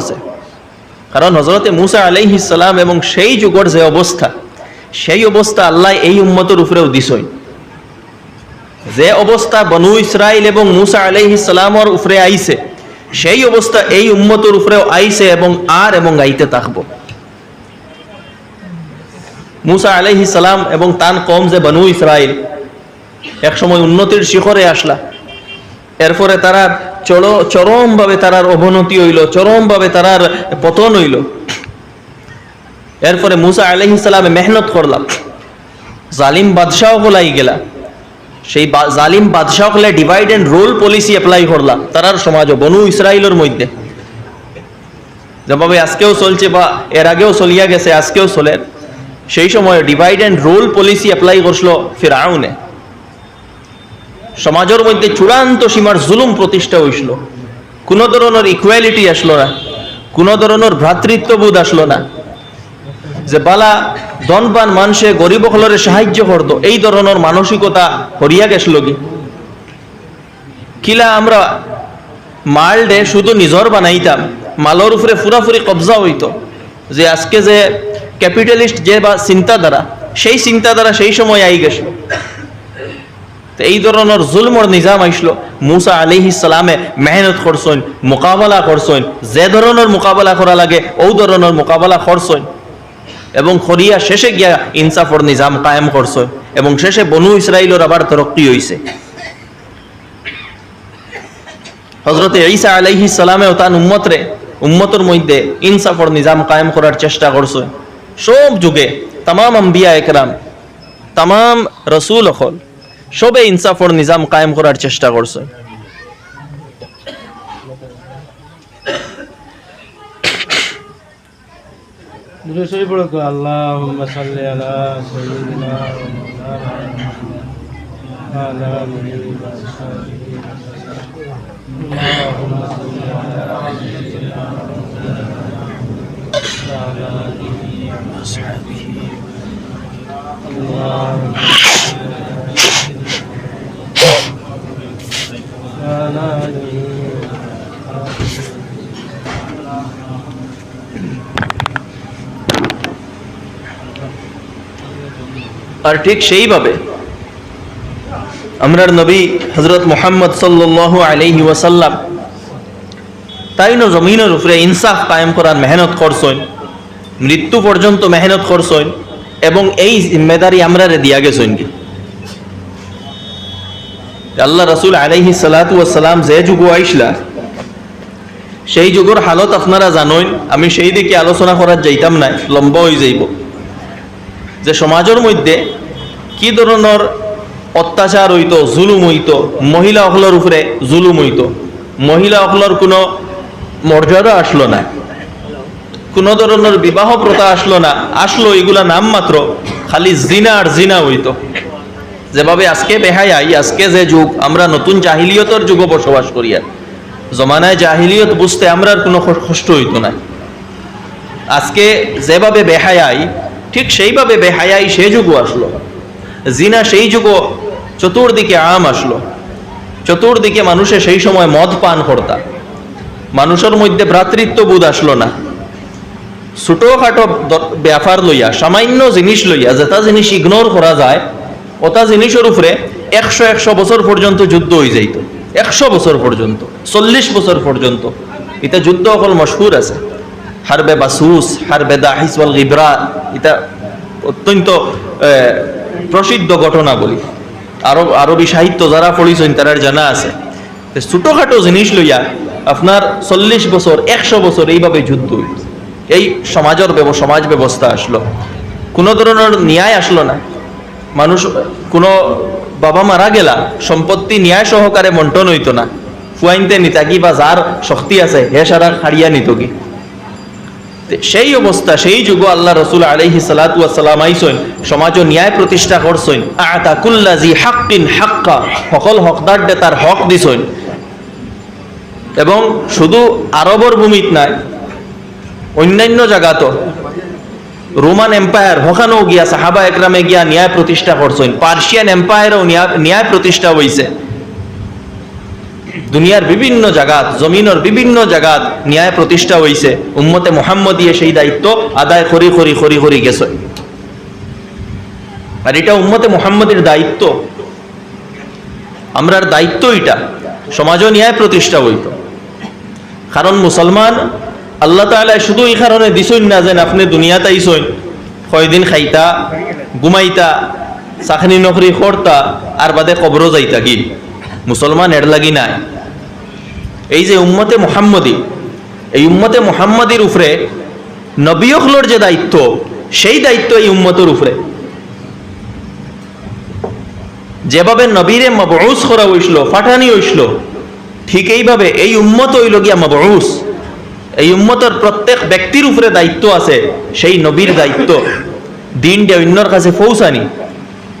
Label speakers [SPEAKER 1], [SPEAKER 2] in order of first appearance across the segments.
[SPEAKER 1] আছে। কারণ হজরতে মুসা আলাইহিসাল্লাম এবং সেই যুগের যে অবস্থা, সেই অবস্থা আল্লাহ এই উম্মতের উপরেও দিছই যে অবস্থা বনু ইসরাইল এবং মুসা আলাইহিসাল্লামর উপরে আইছে, সেই অবস্থা এই উম্মতের উপরেও আইছে এবং আর এবং আইতে থাকব। মুসা আলাইহি সালাম এবং তান কম যে বনু ইসরাইল এক সময় উন্নতির শিখরে আসলা। এরপরে তারা চর চরমভাবে তারার অবনতি হইল, চরমভাবে তারার পতন হইল। এরপরে মুসা আলাইহি সালামে মেহনত করলাম। জালিম বাদশাহ হলাই গেলা। সেই জালিম বাদশাহ হলে divide and rule policy apply করলাম, তারার সমাজ, বনু ইসরাইলের মধ্যে। যেভাবে আজকেও চলছে বা এর আগেও চলিয়া গেছে, আজকেও চলে। সেই সময় divide and rule policy apply করছিল ফিরাউনে। সমাজের মধ্যে চূড়ান্ত সীমার জুলুম প্রতিষ্ঠা হইছিল। কোনো ধরনের ইকুয়ালিটি আসলো না। কোনো ধরনের ভ্রাতৃত্ববোধ আসলো না। যে বালা ধনবান মানুষে গরিব হলরে সাহায্য করত, এই ধরনের মানসিকতা হরিয়া গেছিল কি? কিলা আমরা মালডে শুধু নিজর বানাইতাম, মালর উপরে পুরাপুরি কবজা হইতো। যে আজকে যে ক্যাপিটালিস্ট যে বা চিন্তাধারা, সেই চিন্তাধারা সেই সময় আই গেছিল। তো এই ধরনের জুলমর নিজাম আইসলো। মুসা আলিহি সালামে মেহনত করছেন, মোকাবেলা করছেন, যে ধরনের মোকাবেলা করা লাগে ও ধরনের মোকাবেলা করছেন। এবং খরিয়া শেষে গিয়া ইনসাফর নিজাম কায়েম করছেন। এবং শেষে বনু ইসরাইলের আবার তরক্কি হইছে। হজরতে ঈসা আলাইহি সালামেও তান উম্মতরে, উম্মতর মধ্যে ইনসাফর নিজাম কায়েম করার চেষ্টা করছে সব যুগে তাম আম্বিয়া একরাম তাম রসুল অকল সবে ইনসাফর নিজাম কায়েম করার চেষ্টা করছে।
[SPEAKER 2] দুটো
[SPEAKER 1] আর ঠিক সেইভাবে আমরার নবী হজরত মোহাম্মদ সাল্লাল্লাহু আলাইহি ওয়াসাল্লাম তাই না জমিনের উপরে ইনসাফ কায়েম করার মেহনত করছেন, মৃত্যু পর্যন্ত মেহনত করছেন এবং এই জিম্মেদারি আমরা দিয়া গেছেন কি? আল্লাহ রসুল আলাইহি সালাতু ওয়াসালাম যে যুগ আইসলা, সেই যুগের হালত আপনারা জানেন, আমি সেই দিকে আলোচনা করার যাইতাম না লম্বা হয়ে যাইব। যে সমাজের মধ্যে কি ধরনের অত্যাচার হইত, জুলুম হইত, মহিলা অকলের উপরে জুলুম হইত, মহিলা অকলের কোনো মর্যাদা আসলো না, কোনো ধরনের বিবাহ প্রথা আসলো না, আসলো এগুলা নাম মাত্র খালি জিনা আর জিনা হইতো। যেভাবে আজকে বেহায়াই, আজকে যে যুগ, আমরা নতুন জাহিলিয়তর যুগে বসবাস করি আর। জমানায় জাহিলিয়ত বুঝতে আমরা কোনো কষ্ট হইতো না। আজকে যেভাবে বেহায়াই, ঠিক সেইভাবে বেহায়াই সে যুগও আসলো। জিনা সেই যুগও চতুর্দিকে আম আসলো। চতুর্দিকে মানুষে সেই সময় মদ পান করতা। মানুষের মধ্যে ভ্রাতৃত্ববোধ আসলো না। ছোটোখাটো ব্যাপার লইয়া, সামান্য জিনিস লইয়া যেটা জিনিস ইগনোর করা যায় ওটা জিনিসের উপরে একশো একশো বছর পর্যন্ত যুদ্ধ হয়ে যাইত। একশো বছর পর্যন্ত, চল্লিশ বছর পর্যন্ত। এটা যুদ্ধ অকল মশহুর আছে। হারবে বাসুস, হারবে দাহিস ওয়াল গিবরা, এটা অত্যন্ত প্রসিদ্ধ ঘটনা বলি। আরব আরবি সাহিত্য যারা পড়িছেন তারার জানা আছে। ছোটোখাটো জিনিস লইয়া আপনার চল্লিশ বছর, একশো বছর এইভাবে যুদ্ধ। এই সমাজের সমাজ ব্যবস্থা আসলো। কোনো ধরনের ন্যায় আসলো না। মানুষ কোনো বাবা মারা গেলা, সম্পত্তি ন্যায় সহকারে বন্টন হইতো না। ফুয়াইনতে নিতা কি বা যার শক্তি আছে, হে সারা খাড়িয়া নিত কি সেই অবস্থা সেই যুগ আল্লাহ রসুল আলহি সালাম আইসইন সমাজ ন্যায় প্রতিষ্ঠা করছইন আতা কুল্লাজি হাক্কিন হাক্কা, সকল হকদার তার হক দিছইন এবং শুধু আরবর ভূমিত নাই, অন্যান্য জায়গাতো রোমান এম্পায়ার হখানেও গিয়া, সাহাবা একরামে গিয়া ন্যায় প্রতিষ্ঠা করছেন। পার্সিয়ান এম্পায়ারও ন্যায়- প্রতিষ্ঠা হইছে। দুনিয়ার বিভিন্ন জায়গাত জমিনের বিভিন্ন জায়গাত ন্যায় প্রতিষ্ঠা হইছে। উম্মতে মোহাম্মদিয়ে সেই দায়িত্ব আদায় করি করি করি করি গেছে। আর এটা উম্মতে মোহাম্মদের দায়িত্ব। আমরার দায়িত্ব এটা। সমাজও ন্যায় প্রতিষ্ঠা হইত। কারণ মুসলমান আল্লাহ তাআলা শুধু এই কারণে দিছইন না যেন আপনি দুনিয়াতে আইসইন কয়দিন খাইতা, ঘুমাইতা, চাকরি নকরি করতা, আর বাদে কবর যাইতা কি? মুসলমান এর লাগি নাই। এই যে উম্মতে মোহাম্মদী, এই উম্মতে মোহাম্মদীর উপরে নবীয়কলোর যে দায়িত্ব, সেই দায়িত্ব এই উম্মতের উপরে। যেভাবে নবীরে মবউস করা হইছিল ফাটানি হইছিল ঠিক এইভাবে এই উম্মত হইল গিয়া মবউস। এই উম্মতের প্রত্যেক ব্যক্তির উপরে দায়িত্ব আছে, সেই নবীর দায়িত্ব। দিনটা অন্যর কাছে পৌঁছানি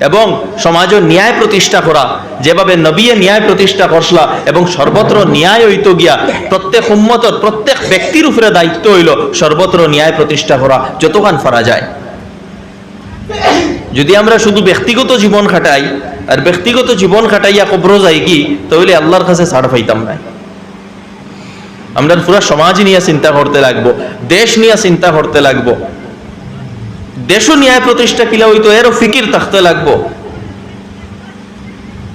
[SPEAKER 1] এবং সমাজের ন্যায় প্রতিষ্ঠা করা, যেভাবে নবীয়ে ন্যায় প্রতিষ্ঠা করসলা এবং সর্বত্র ন্যায় হইত গিয়া, প্রত্যেক উম্মতর প্রত্যেক ব্যক্তির উপরে দায়িত্ব হইল সর্বত্র ন্যায় প্রতিষ্ঠা করা যতক্ষণ ফারা যায়। যদি আমরা শুধু ব্যক্তিগত জীবন খাটাই, আর ব্যক্তিগত জীবন খাটাইয়া কবর যাই কি তাহলে আল্লাহর কাছে ছাড় পাইতাম না আমরা পুরো সমাজ নিয়ে চিন্তা করতে লাগবো, দেশ নিয়ে চিন্তা করতে লাগবো। দেশও ন্যায় প্রতিষ্ঠা কিলা হইতো, এরও ফিকির থাকতে লাগবো।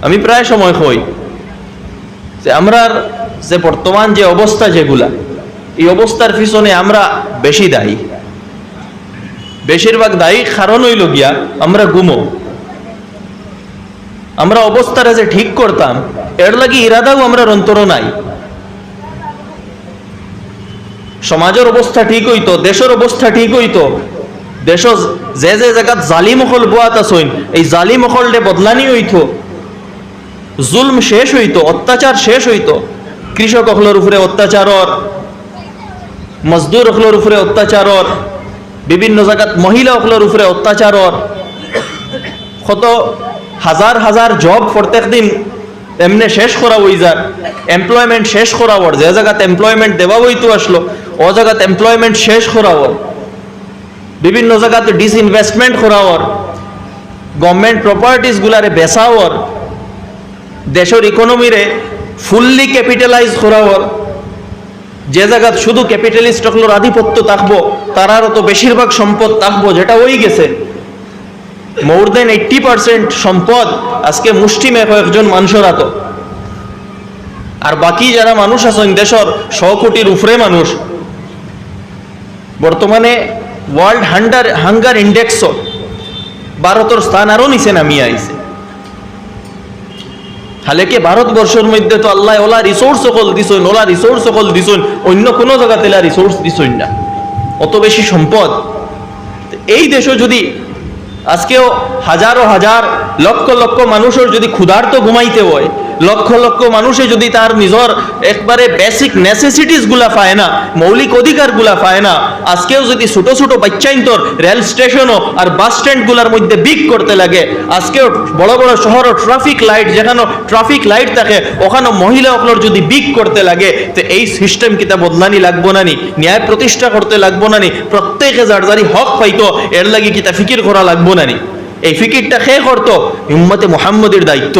[SPEAKER 1] আমি প্রায় সময় হই যে আমরার যে বর্তমান যে অবস্থা যেগুলা, এই অবস্থার পিছনে আমরা বেশি দায়ী। বেশিরভাগ দায়ী কারণ হইল গিয়া আমরা গুমো। আমরা অবস্থাটা যে ঠিক করতাম, এর লাগি ইরাদাও আমরা অন্তর নাই। সমাজের অবস্থা ঠিক হইতো, দেশের অবস্থা ঠিক হইতো। দেশ যে যে জায়গাত জালিম অকল বোয়াত আসইন এই জালিম অকলটে বদলানি হইতো। জুলম শেষ হইতো, অত্যাচার শেষ হইতো। কৃষক অকলের উপরে অত্যাচারর, মজদুর অকলের উপরে অত্যাচারর, বিভিন্ন জায়গাত মহিলা অকলের উপরে অত্যাচারর। কত হাজার হাজার জব প্রত্যেক দিন এমনি শেষ করা হই যার এমপ্লয়মেন্ট শেষ করা ওর যে জায়গাত এমপ্লয়মেন্ট দেওয়া হইতো আসলো ও জায়গাত এমপ্লয়মেন্ট শেষ করা ওর বিভিন্ন জায়গাতে ডিসইনভেস্টমেন্ট করা ওর গভর্নমেন্ট প্রপার্টিস গুলারে বেচা ওর দেশের ইকোনমিরে ফুললি ক্যাপিটালাইজ করা ওর যে জায়গাত শুধু ক্যাপিটালিস্ট হলোর আধিপত্য থাকব তারারও তো বেশিরভাগ সম্পদ থাকব, যেটা ওই গেছে। মোর দেন এইট্টি পার্সেন্ট সম্পদ আজকে মুষ্টিমে কয়েকজন মানুষের হাত। আর বাকি যারা মানুষ আছেন, দেশের শ কোটির উপরে মানুষ বর্তমানে ওয়ার্ল্ড হান্ডার হাঙ্গার ইন্ডেক্স ভারতের স্থান আরও নিচে নামিয়ে আইছে। হালেকে ভারতবর্ষের মধ্যে তো আল্লাহ ওলা রিসোর্স সকল দিছইন ওলা রিসোর্স সকল দিছইন অন্য কোনো জায়গাতে এলা রিসোর্স দিছইন না। অত বেশি সম্পদ। এই দেশও যদি আজকেও হাজারো হাজার লক্ষ লক্ষ মানুষের যদি ক্ষুধার্ত ঘুমাইতে হয় লক্ষ লক্ষ মানুষে যদি তার নিজের একবারে বেসিক নেসেসিটিসগুলা পায় না, মৌলিক অধিকারগুলা পায় না, আজকেও যদি ছোট ছোট বাচ্চাইন্তর রেল স্টেশনও আর বাস স্ট্যান্ডগুলার মধ্যে বিক করতে লাগে, আজকেও বড় বড় শহরও ট্রাফিক লাইট যেখানে ট্রাফিক লাইট থাকে ওখানে মহিলা অকলর যদি বিক করতে লাগে, তো এই সিস্টেম কিতা বদলানি লাগবো না নি ন্যায় প্রতিষ্ঠা করতে লাগবো না নি প্রত্যেকে যার যারি হক পাইতো, এর লাগি কিতা ফিকির করা লাগবো না নি এই ফিকিরটা খেয়ে করতো? হিম্মতে মোহাম্মদের দায়িত্ব।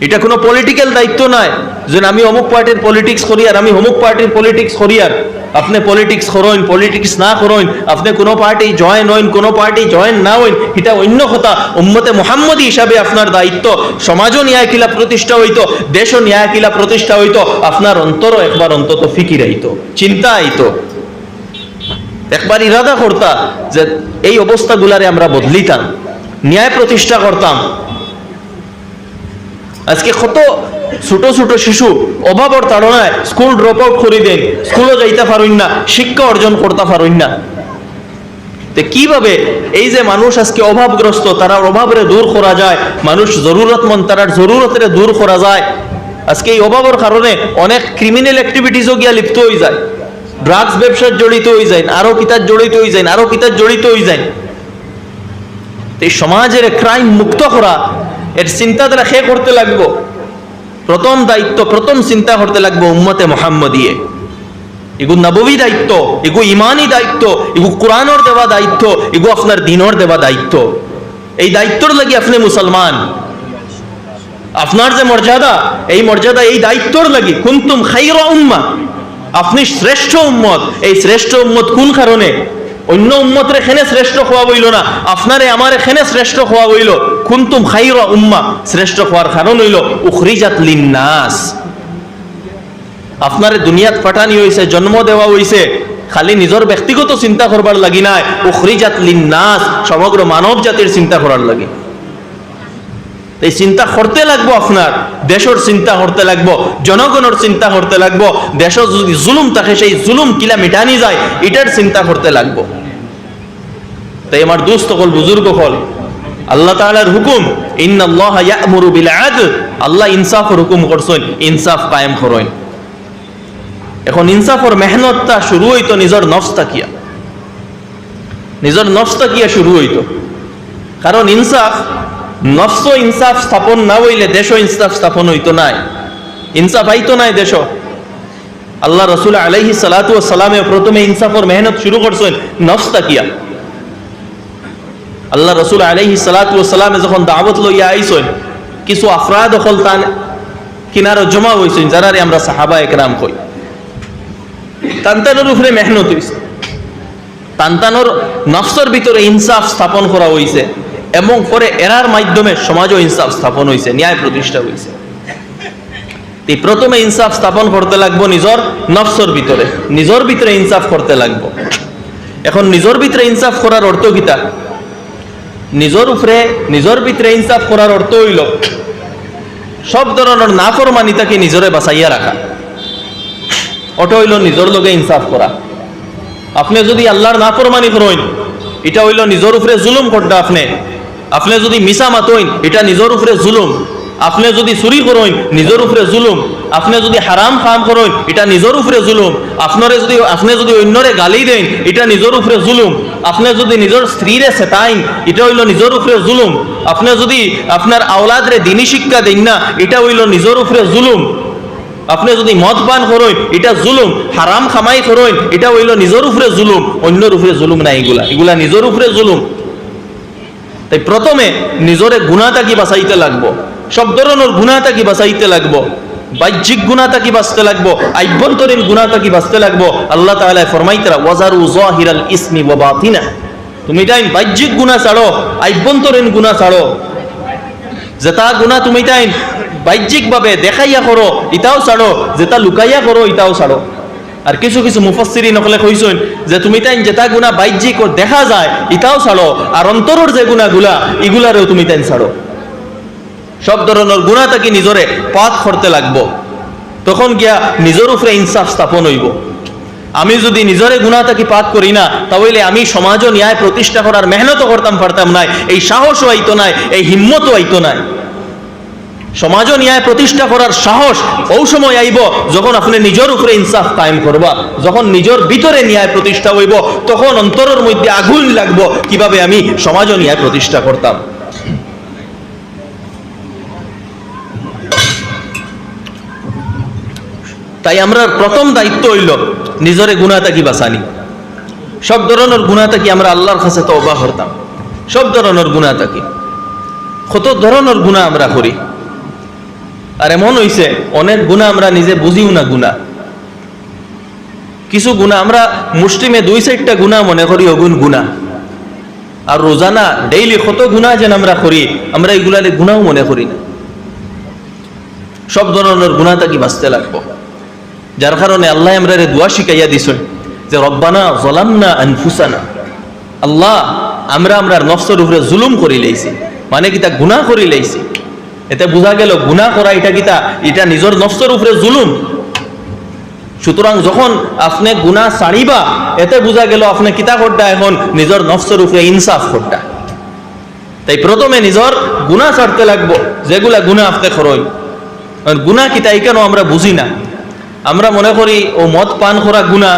[SPEAKER 1] এটা কোনো পলিটিক্যাল দায়িত্ব নয় যে আমি অমুক পার্টির পলিটিক্স করি আর আমি অমুক পার্টির পলিটিক্স করি আর আপনি পলিটিক্স করইন পলিটিক্স না করইন আপনি কোনো পার্টি জয়েন হইন, কোনো পার্টি জয়েন না হইন, এটা অন্য কথা। উম্মতে মোহাম্মদী হিসাবে আপনার দায়িত্ব, সমাজও ন্যায় কিলা প্রতিষ্ঠা হইতো, দেশও ন্যায় কিলা প্রতিষ্ঠা হইতো, আপনার অন্তরও একবার অন্তত ফিকির আইতো, চিন্তা আইতো। একবার ইরাদা করতা যে এই অবস্থাগুলারে আমরা বদলিতাম, ন্যায় প্রতিষ্ঠা করতাম আজকে কত ছোট ছোট শিশু অভাবর তাড়নায় স্কুল ড্রপ আউট করে দেন স্কুলও যাইতে পারইন না, শিক্ষা অর্জন করতে পারইন না। কীভাবে এই যে মানুষ আজকে অভাবগ্রস্ত তারা অভাবরে দূর করা যায়, মানুষ জরুরতমন্দ, তারার জরুরতের দূর করা যায়। আজকে এই অভাবের কারণে অনেক ক্রিমিনাল অ্যাক্টিভিটিসও গিয়া লিপ্ত হয়ে যায়। ড্রাগস ব্যবসার জড়িত হয়ে যায়, আরও কিতার জড়িত হয়ে যায়, আরও কিতার জড়িত হয়ে যায়। এই সমাজের ক্রাইম মুক্ত করা, এর চিন্তা তারা সে করতে লাগবো? প্রথম দায়িত্ব, প্রথম চিন্তা করতে লাগবো উম্মতে মোহাম্মদিয়ে। এগু নবী দায়িত্ব, এগু ইমানি দায়িত্ব, এগু কোরআনর দেওয়া দায়িত্ব, এগু আপনার দিনর দেওয়া দায়িত্ব। এই দায়িত্বর লাগি আপনি মুসলমান। আপনার যে মর্যাদা, এই মর্যাদা, এই দায়িত্বর লাগি কুন্তুম খাইরা উম্মা আপনি শ্রেষ্ঠ উম্মত। এই শ্রেষ্ঠ উম্মত কোন কারণে? অন্য উম্মতরে খেনে শ্রেষ্ঠ খোয়া বইল না। আপনারে আমারে খেনে শ্রেষ্ঠ খোয়া বইল। কুন্তুম খাইরা উম্মা, শ্রেষ্ঠ খোয়ার কারণ হইল, উখরিজাত লিন্নাস। আপনারে দুনিয়াত পাঠানি হইছে, জন্ম দেওয়া হইছে, খালি নিজের ব্যক্তিগত চিন্তা করবার লাগি নাই। উখরিজাত লিন্নাস, সমগ্র মানব জাতির চিন্তা করার লাগি। এই চিন্তা করতে লাগবো আপনার। দেশের চিন্তা করতে লাগবো জনগণের চিন্তা করতে লাগবো দেশ যদি জুলুম থাকে, সেই জুলুম কিলা মিটানি যায় এটার চিন্তা করতে লাগবো। তাই আমার দুস্থ হল বুজুর্গ হল আল্লাহ তাআলার হুকুম, ইন্নাল্লাহ ইয়া'মুরু বিল আদল আল্লাহ ইনসাফের হুকুম করছেন ইনসাফ কায়েম করেন এখন ইনসাফের মেহনতটা শুরু হইতো নিজের নফসটা কিয়া নিজের নফসটা কিয়া শুরু হইতো। কারণ ইনসাফ নফস ইনসাফ স্থাপন না হইলে দেশ ইনসাফ স্থাপন হইতো নাই। ইনসাফ নাই দেশ। আল্লাহ রসুল সালামে প্রথমে ইনসাফর মেহনত শুরু করছেন, নফসটা কিয়া? আল্লাহ রসুল সালামে যখন দাওয়াত লইয়া আইছেন, কিছু আফরাদ হল তান কিনারো জমা হইছেন, যারারে আমরা সাহাবা একরাম কই। তান্তানোর উপরে মেহনত হইছে। তান্তানোর নফসর ভিতরে ইনসাফ স্থাপন করা হইছে। এবং পরে এরার মাধ্যমে সমাজও ইনসাফ স্থাপন হইছে, ন্যায় প্রতিষ্ঠা এই প্রথমে ইনসাফ স্থাপন করতে লাগবো নিজর নফসর ভিতরে, নিজর ভিতরে ইনসাফ করতে লাগবো। এখন নিজর ভিতরে ইনসাফ করার অর্থ কিতা নিজর উপরে, নিজর ভিতরে ইনসাফ করার অর্থ হইল, সব ধরনের নাফরমানিতাকে নিজরে বাঁচাইয়া রাখা। ওটা হইল নিজর লগে ইনসাফ করা। আপনি যদি আল্লাহর নাফরমানি করেন, এটা হইল নিজর উপরে জুলুম করতে আপনি আপনি যদি মিসা মাতইন, এটা নিজর উপরে জুলুম। আপনি যদি চুরি করেন, নিজর উপরে জুলুম। আপনি যদি হারাম কাম করেন, এটা নিজর উপরে জুলুম। আপনারে যদি, আপনি যদি অন্যরে গালি দেন, এটা নিজর উপরে জুলুম। আপনি যদি নিজের স্ত্রীরে সেটাইন এটা হইল নিজর উপরে জুলুম। আপনি যদি আপনার আওলাদরে দিনী শিক্ষা দেন না, এটা হইল নিজর উপরে জুলুম। আপনি যদি মদ পান করেন, এটা জুলুম। হারাম খামাই করেন, এটা হইল নিজের উপরে জুলুম। অন্যর উপরে জুলুম না এগুলা। এগুলা নিজের উপরে জুলুম। তাই প্রথমে নিজরে গুণাটা কি বাঁচাইতে লাগবো। সব ধরনের গুণাটা কি বাঁচাইতে লাগবো। বাহ্যিক গুণাটা কি বাঁচতে লাগবো। আভ্যন্তরীণ গুণাটা কি বাঁচতে লাগবো। আল্লাহ তাআলা ফরমাইতরা ওয়াজারু জাহিরাল ইসমি ওয়া বাতিনা। তুমি তাই বাহ্যিক গুণা ছাড়ো, আভ্যন্তরীণ গুণা ছাড়ো। যেটা গুণা তুমি তাই বাহ্যিক ভাবে দেখাইয়া করো ইটাও ছাড়ো। যেটা লুকাইয়া করো ইটাও ছাড়ো। আর কিছু কিছু মুফাসসিরি নকলে কইছেন যে তুমি তাই যেটা গুণা বাহ্যিক দেখা যায় ইটাও ছাড়ো। আর অন্তরের যে গুণাগুলা ইগুলারেও তুমি তাই ছাড়ো। সব ধরনের গুণা তাকে নিজরে পাত করতে লাগবো। তখন গিয়া নিজের উপরে ইনসাফ স্থাপন হইব। আমি যদি নিজরে গুণা তাকে পাক করি না, তাহলে আমি সমাজ ন্যায় প্রতিষ্ঠা করার মেহনত করতাম, পারতাম নাই। এই সাহসও আইতো নাই, এই হিম্মতও আইতো নাই। সমাজ ও ন্যায় প্রতিষ্ঠা করার সাহস ও সময় আইব যখন আপনি নিজের উপরে ইনসাফ কায়েম করবা। যখন নিজের ভিতরে ন্যায় প্রতিষ্ঠা হইব, তখন অন্তরের মধ্যে আগুন লাগব কীভাবে আমি সমাজ ও ন্যায় প্রতিষ্ঠা করতাম। তাই আমরা প্রথম দায়িত্ব হইল নিজরে গুণাতা কি বাঁচানি। সব ধরনের গুণাতা কি আমরা আল্লাহর কাছে তওবা করতাম? সব ধরনের গুণাতা কি? কত ধরনের গুণা আমরা করি? আর এমন হইছে, অনেক গুণা আমরা নিজে বুঝিও না গুণা। কিছু গুণা, আমরা মুষ্টিমে দুই চারটা গুণা মনে করি, অগুণ গুণা। আর রোজানা ডেইলি কত গুণা যেন আমরা করি, আমরা এগুলারে গুণাও মনে করি না। সব ধরনের গুণা তাকে বাঁচতে লাগবো। যার কারণে আল্লাহ আমরা দোয়া শিখাইয়া দিছেন যে, রব্বানা জলামনা আনফুসানা। আল্লাহ, আমরা আমরা নফসের উপরে জুলুম করি লাইছি। মানে কি তা গুনাহ করি লাইছি? এতে বোঝা গেল, গুনাহ করা এটা কিতা এটা নিজের নফসের উপরে জুলুম। সুতরাং যখন আপনি গুনাহ ছাড়িবা এতে বোঝা গেল আপনি কিতা করটা এখন? নিজের নফসের উপরে ইনসাফ করটা তাই প্রথমে নিজের গুনাহ ছাড়তে লাগবো, যেগুলা গুনাহ আপনি খরই। গুনাহ কিতা এই কেন আমরা বুঝি না? আমরা মনে করি, ও মদ পান করা গুণা